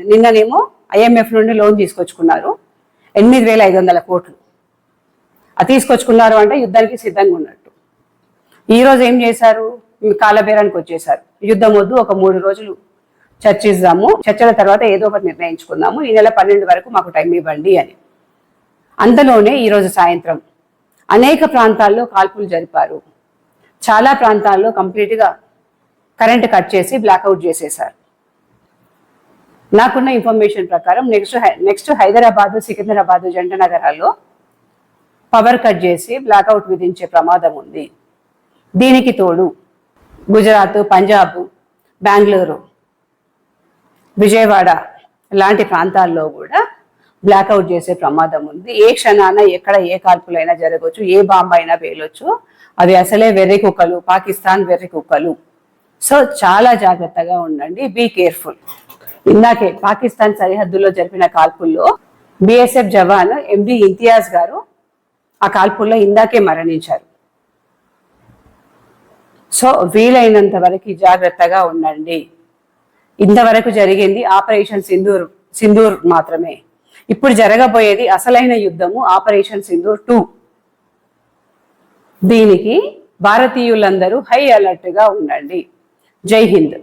నిన్ననేమో IMF నుండి loan తీసుకొచ్చుకున్నారు. ఎనిమిది వేల ఐదు వందల కోట్లు. అది తీసుకొచ్చుకున్నారు అంటే యుద్ధానికి సిద్ధంగా ఉన్నట్టు. ఈరోజు ఏం చేశారు? కాలబేరానికి వచ్చేసారు యుద్ధం వద్దు ఒక మూడు రోజులు చర్చిద్దాము. చర్చల తర్వాత ఏదో ఒకటి నిర్ణయించుకుందాము. ఈ నెల పన్నెండు వరకు మాకు టైం ఇవ్వండి అని. అంతలోనే ఈరోజు సాయంత్రం అనేక ప్రాంతాల్లో కాల్పులు జరిపారు. చాలా ప్రాంతాల్లో కంప్లీట్గా కరెంట్ కట్ చేసి బ్లాక్అవుట్ చేసేశారు. నాకున్న ఇన్ఫర్మేషన్ ప్రకారం నెక్స్ట్ నెక్స్ట్ హైదరాబాద్ సికింద్రాబాద్ జంట నగరాల్లో పవర్ కట్ చేసి బ్లాక్అవుట్ విధించే ప్రమాదం ఉంది. దీనికి తోడు గుజరాత్ పంజాబ్ బెంగళూరు విజయవాడ లాంటి ప్రాంతాల్లో కూడా బ్లాక్అవుట్ చేసే ప్రమాదం ఉంది. ఏ క్షణాన ఎక్కడ ఏ కాల్పులైనా జరగవచ్చు ఏ బాంబు అయినా వేయవచ్చు అవి అసలే వెర్రి కుక్కలు పాకిస్తాన్ వెర్రి కుక్కలు. సో చాలా జాగ్రత్తగా ఉండండి. Be careful. ఇందాకే పాకిస్తాన్ సరిహద్దుల్లో జరిపిన కాల్పుల్లో బిఎస్ఎఫ్ జవాన్ ఎండి ఇంతియాజ్ గారు ఆ కాల్పుల్లో ఇందాకే మరణించారు. సో వీలైనంత వరకు జాగ్రత్తగా ఉండండి. ఇంతవరకు జరిగింది ఆపరేషన్ సింధూర్ సింధూర్ మాత్రమే. ఇప్పుడు జరగబోయేది అసలైన యుద్ధము ఆపరేషన్ సింధూర్ టూ. దీనికి భారతీయులందరూ హై అలర్ట్గా ఉండండి. జై హింద్.